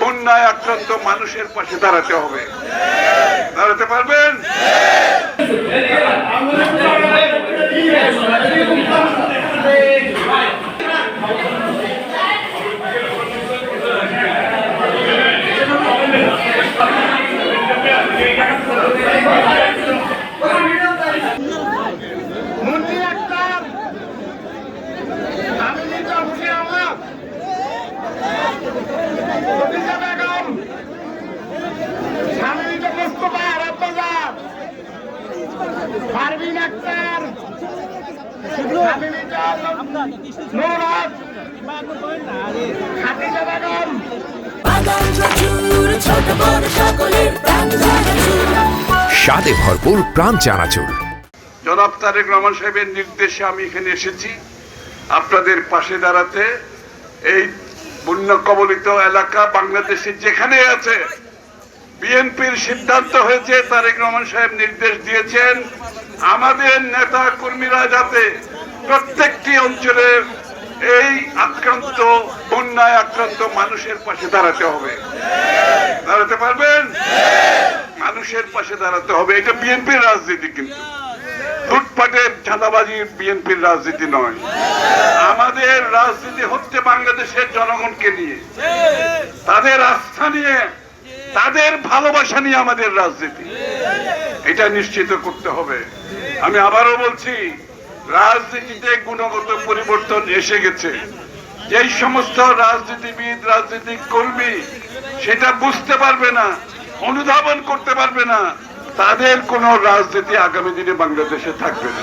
বন্যায় আক্রান্ত মানুষের পাশে দাঁড়াতে হবে। প্রাণ জানাচুর স্বাদে ভরপুর প্রাণ চানাচুর জনাব তারেক রহমান সাহেবের নির্দেশে আমি এখানে এসেছি। আপনাদের পাশে দাঁড়াতে এই বন্যা কবলিত এলাকা বাংলাদেশে যেখানে আছে বিএনপির সিদ্ধান্ত হয়েছে, তারেক রহমান সাহেব নির্দেশ দিয়েছেন, আমাদের নেতা কর্মীরা যাতে প্রত্যেকটি অঞ্চলের এই আক্রান্ত, বন্যায় আক্রান্ত মানুষের পাশে দাঁড়াতে হবে। দাঁড়াতে পারবেন? মানুষের পাশে দাঁড়াতে হবে। এটা বিএনপির রাজনীতি কিন্তু। লুটপাটের চাঁদাবাজির বিএনপির রাজনীতি নয়। আমাদের রাজনীতি হচ্ছে বাংলাদেশের জনগণকে নিয়ে। তাদের আস্থা নিয়ে তাদের ভালোবাসা নিয়ে আমাদের রাজনীতি। এটা নিশ্চিত করতে হবে। আমি আবারও বলছি, রাজনীতিতে গুণগত পরিবর্তন এসে গেছে। এই সমস্ত রাজনীতিবিদ, রাজনৈতিক কর্মী সেটা বুঝতে পারবে না, অনুধাবন করতে পারবে না, তাদের কোন রাজনীতি আগামী দিনে বাংলাদেশে থাকবে না।